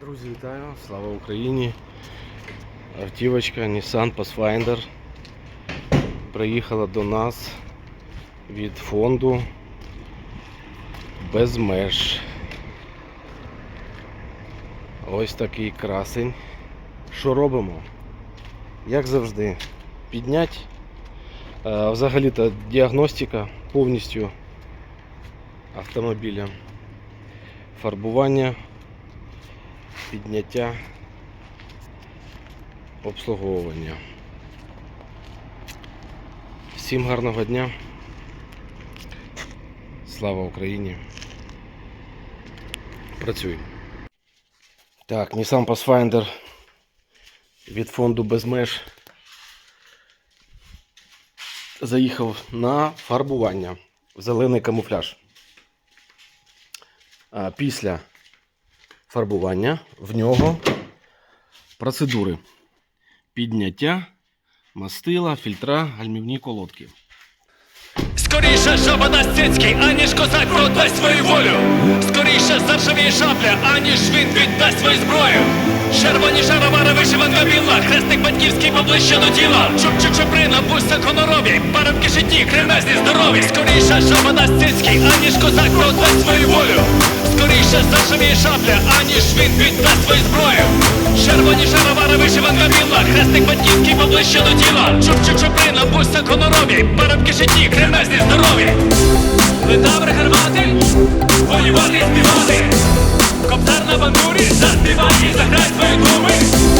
Друзі, вітаю! Слава Україні! Автівочка Nissan Pathfinder приїхала до нас від фонду без меж. Ось такий красень. Що робимо? Як завжди, піднять. Взагалі-то діагностика повністю автомобіля. Фарбування підняття обслуговування. Всім гарного дня. Слава Україні. Працюємо. Так, Nissan Pathfinder від фонду Безмеж заїхав на фарбування в зелений камуфляж. Після фарбування в нього процедури підняття, мастила, фільтра, гальмівні колодки. Скоріше жаба дасть цицький, аніж козак продасть свою волю. Скоріше заржавіє шабля, аніж він віддасть свою зброю. Червоні шаровари, вишиванка біла, хрестик батьківський поближче до тіла. Чуп-чуп чуприна, бусся хонорові, парубки житті, кремезні здорові. Скоріше жаба дасть цицький, аніж козак продасть свою волю. Скоріше заржавіє шабля, аніж він віддасть свою зброю. Червоні шаровари, вишиванка біла, хрестик батьківський поближче до тіла. Чуп-чуп чуприна, бусся хонорові, парубки житті, кремезні здорові. Добре гармати, воювати, співати. Коптар на бандурі, заспівай і заграй свої думи.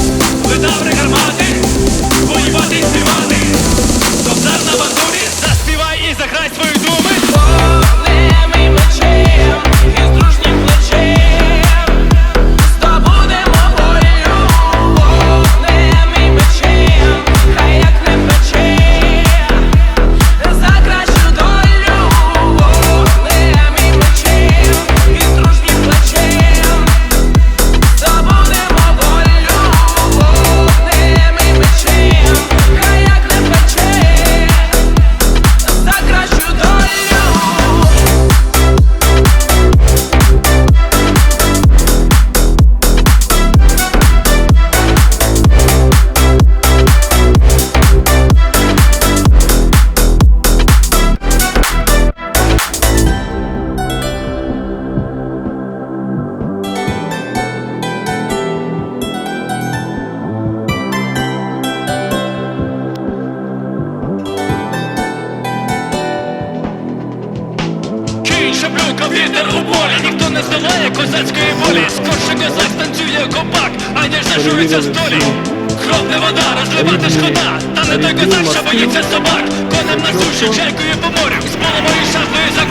Кінь шаблюка, вітер у полі, ніхто не здолає козацької волі. Скорше козак станцює копак, аніж зажується столі. Кров не вода, розливати шкода, та не той козак, що боїться собак. Конем на суші, чайкою по морю, з половою шаблею за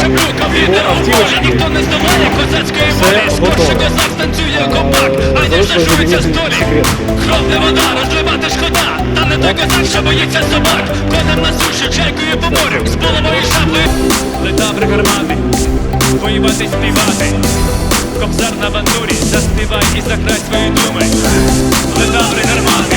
шаблюка, у полі, ніхто не здолає козацької волі. Скорше козак станцює копак, аніж зажується столі. Кров не вода, розливати шкода, та не той козак, що боїться собак. Конем на суші, чайкою по морю, з половою шаблею. Лета при гармати, воювати, співати. Кобзар на бандурі, заспівай і заграй свої думи. Лета при гармати,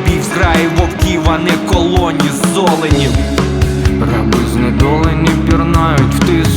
не колоні золенів, раби знедолені пірнають в тиск